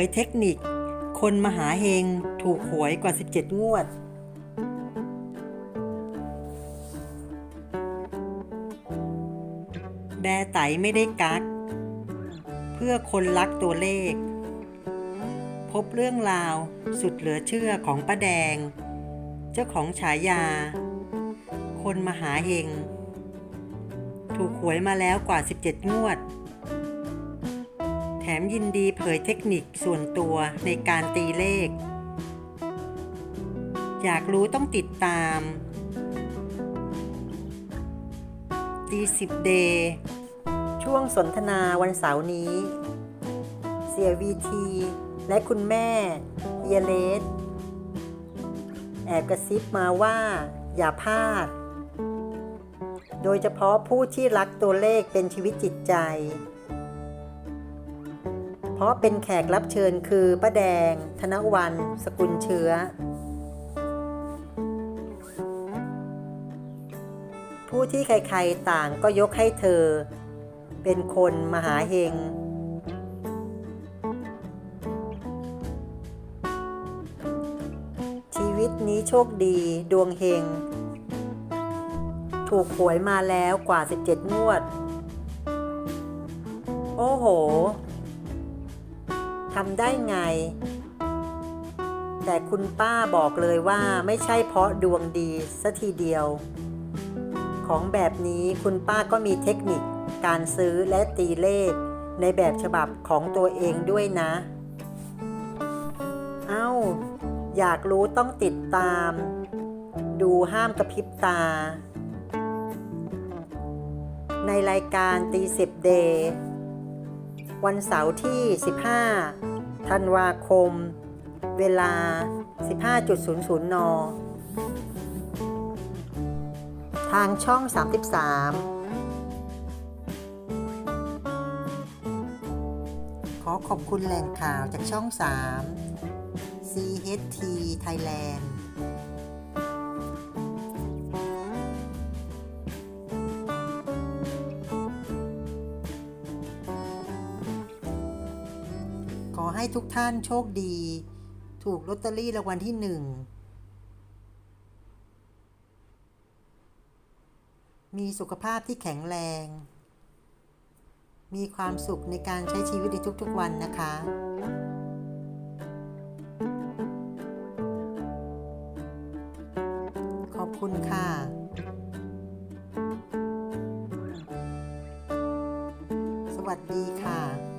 ยเทคนิค คนมหาเฮงถูกหวยกว่า 17 งวด แบไตไม่ได้กัก เพื่อคนรักตัวเลข พบเรื่องราวสุดเหลือเชื่อของป้าแดง เจ้าของฉายา คนมหาเฮง ถูกหวยมาแล้วกว่า 17 งวด แถมยินดีเผยเทคนิคส่วนตัวในการตีเลข อยากรู้ต้องติดตามตีสิบเดย์ช่วงสนทนาวันเสาร์นี้ เสียวีที และคุณแม่เยเลสแอบกระซิบมาว่าอย่าพลาด โดยเฉพาะผู้ที่รักตัวเลขเป็นชีวิตจิตใจ ราะเป็นแขกรับเชิญคือป้าแดง ธนวัน สกุลเชื้อ ผู้ที่ใครๆต่างก็ยกให้เธอ เป็นคนมหาเฮงชีวิตนี้โชคดีดวงเฮง ถูกหวยมาแล้วกว่า 17 งวด โอ้โหำได้ไง แต่คุณป้าบอกเลยว่าไม่ใช่เพราะดวงดีสัทีเดียว ของแบบนี้คุณป้าก็มีเทคนิคการซื้อและตีเลขในแบบฉบับของตัวเองด้วยนะ เอ้า อยากรู้ต้องติดตาม ดูห้ามกระพริบตา ในรายการตีสิบเดย์วันเสาร์ที่ 15 ธันวาคม เวลา 15.00 น ทางช่อง 33 ขอขอบคุณแหล่งข่าวจากช่อง 3 CHT Thailand ขอให้ทุกท่านโชคดี ถูกลอตเตอรี่รางวัลที่หนึ่งมีสุขภาพที่แข็งแรง มีความสุขในการใช้ชีวิตในทุกๆวันนะคะ ขอบคุณค่ะสวัสดีค่ะ